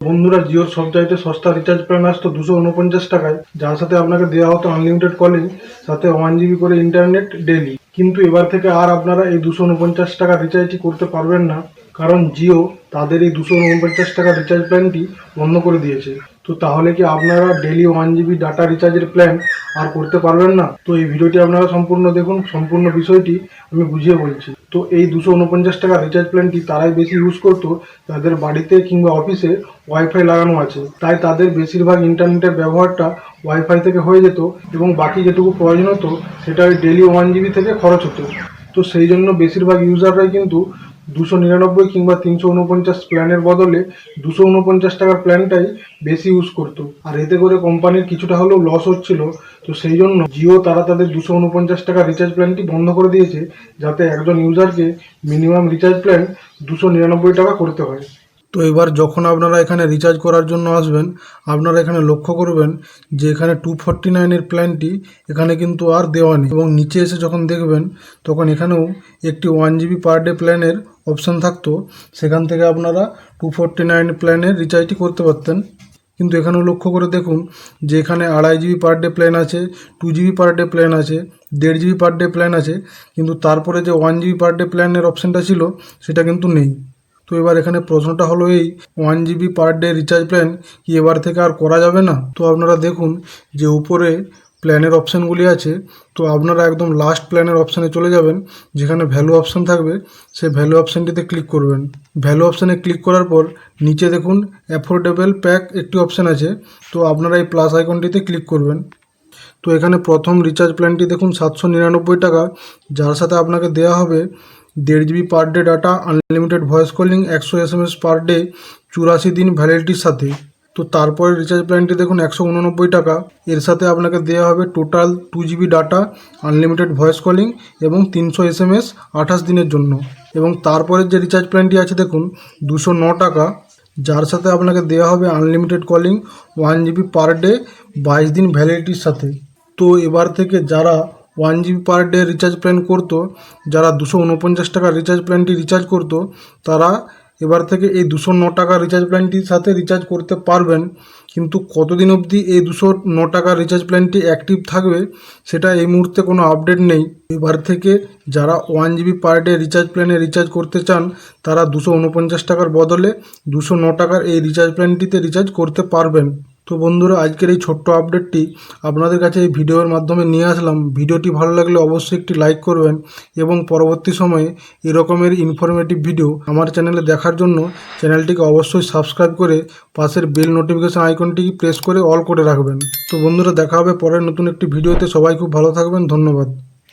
বন্ধুরা, জিওর সবচাইতে সস্তা রিচার্জ প্ল্যান আসতো দুশো উনপঞ্চাশ টাকায়। যার সাথে আপনাকে দেওয়া হতো আনলিমিটেড কলিং সাথে ওয়ান জিবি করে ইন্টারনেট ডেলি কিন্তু এবার থেকে আর আপনারা এই দুশো উনপঞ্চাশ টাকা রিচার্জটি করতে পারবেন না, কারণ জিও তাদের এই দুশো উনপঞ্চাশ টাকা রিচার্জ প্ল্যানটি বন্ধ করে দিয়েছে। তো তাহলে কি আপনারা ডেলি ওয়ান জিবি ডাটা রিচার্জের প্ল্যান আর করতে পারবেন না? তো এই ভিডিওটি আপনারা সম্পূর্ণ দেখুন, সম্পূর্ণ বিষয়টি আমি বুঝিয়ে বলছি। তো এই দুশো উনপঞ্চাশ টাকা রিচার্জ প্ল্যানটি তারাই বেশি ইউজ করতো তাদের বাড়িতে কিংবা অফিসে ওয়াইফাই লাগানো আছে। তাই তাদের বেশিরভাগ ইন্টারনেটের ব্যবহারটা ওয়াইফাই থেকে হয়ে যেত এবং বাকি যেটুকু প্রয়োজন হতো, সেটা ওই ডেলি ওয়ান জিবি থেকে খরচ হতো। তো সেই জন্য বেশিরভাগ ইউজাররাই কিন্তু দুশো নিরানব্বই কিংবা তিনশো উনপঞ্চাশ প্ল্যানের বদলে দুশো উনপঞ্চাশ টাকার প্ল্যানটাই বেশি ইউজ করতো। আর এতে করে কোম্পানির কিছুটা হলেও লস হচ্ছিল। তো সেই জন্য জিও তারা তাদের দুশো উনপঞ্চাশ টাকা রিচার্জ প্ল্যানটি বন্ধ করে দিয়েছে, যাতে একজন ইউজারকে মিনিমাম রিচার্জ প্ল্যান দুশো নিরানব্বই টাকা করতে হয়। তো এবার যখন আপনারা এখানে রিচার্জ করার জন্য আসবেন, আপনারা এখানে লক্ষ্য করবেন যে এখানে টু ফর্টি নাইনের প্ল্যানটি এখানে কিন্তু আর দেওয়া নেই এবং নিচে এসে যখন দেখবেন, তখন এখানেও একটি ওয়ান জিবি পার ডে প্ল্যানের অপশান থাকতো। সেখান থেকে আপনারা টু ফর্টি নাইন প্ল্যানের রিচার্জটি করতে পারতেন। কিন্তু এখানেও লক্ষ্য করে দেখুন যে এখানে আড়াই জিবি পার ডে প্ল্যান আছে two GB per day plan আছে, দেড় জিবি পার ডে প্ল্যান আছে, কিন্তু তারপরে যে ওয়ান জিবি পার ডে প্ল্যানের অপশানটা ছিল, সেটা কিন্তু নেই। তো এবার এখানে প্রশ্নটা হলো এই one GB per day recharge plan কি এবার থেকে আর করা যাবে না? তো আপনারা দেখুন যে উপরে প্ল্যানের অপশানগুলি আছে, তো আপনারা একদম লাস্ট প্ল্যানের অপশানে চলে যাবেন, যেখানে ভ্যালু অপশান থাকবে, সেই ভ্যালু অপশানটিতে ক্লিক করবেন। ভ্যালু অপশানে ক্লিক করার পর নিচে দেখুন অ্যাফোর্ডেবল প্যাক একটি অপশান আছে, তো আপনারা এই প্লাস আইকনটিতে ক্লিক করবেন। তো এখানে প্রথম রিচার্জ প্ল্যানটি দেখুন সাতশো নিরানব্বই টাকা, যার সাথে আপনাকে দেওয়া হবে দেড় GB per day data unlimited voice calling একশো S M S per day চুরাশি দিন ভ্যালিডিটির সাথে। তো তারপরে রিচার্জ প্ল্যানটি দেখুন, একশো উননব্বই টাকা। এর সাথে আপনাকে দেওয়া হবে total two GB data unlimited voice calling এবং তিনশো এস এম এস আঠাশ দিনের জন্য। এবং তারপরের যে রিচার্জ প্ল্যানটি আছে দেখুন, দুশো ন টাকা। যার সাথে আপনাকে দেওয়া হবে unlimited calling one GB per day বাইশ দিন ভ্যালিডিটির সাথে। তো এবার থেকে যারা one GB per day recharge plan করতো, যারা দুশো উনপঞ্চাশ টাকার রিচার্জ প্ল্যানটি রিচার্জ করতো, তারা এবার থেকে এই দুশো ন টাকা রিচার্জ প্ল্যানটির সাথে রিচার্জ করতে পারবেন। কিন্তু কতদিন অবধি এই দুশো ন টাকার রিচার্জ প্ল্যানটি অ্যাক্টিভ থাকবে, সেটা এই মুহূর্তে কোনো আপডেট নেই। এবার থেকে যারা one GB per day recharge প্ল্যানে রিচার্জ করতে চান, তারা দুশো উনপঞ্চাশ টাকার বদলে দুশো ন টাকার এই রিচার্জ প্ল্যানটিতে রিচার্জ করতে পারবেন। তো বন্ধুরা, আজকের এই ছোট্ট আপডেটটি আপনাদের কাছে এই ভিডিওর মাধ্যমে নিয়ে আসলাম। ভিডিওটি ভালো লাগলে অবশ্যই একটি লাইক করবেন এবং পরবর্তী সময়ে এরকমের ইনফরমেটিভ ভিডিও আমার চ্যানেলে দেখার জন্য চ্যানেলটিকে অবশ্যই সাবস্ক্রাইব করে পাশের বেল নোটিফিকেশান আইকনটি প্রেস করে অল করে রাখবেন। তো বন্ধুরা, দেখা হবে পরের নতুন একটি ভিডিওতে সবাই খুব ভালো থাকবেন। ধন্যবাদ।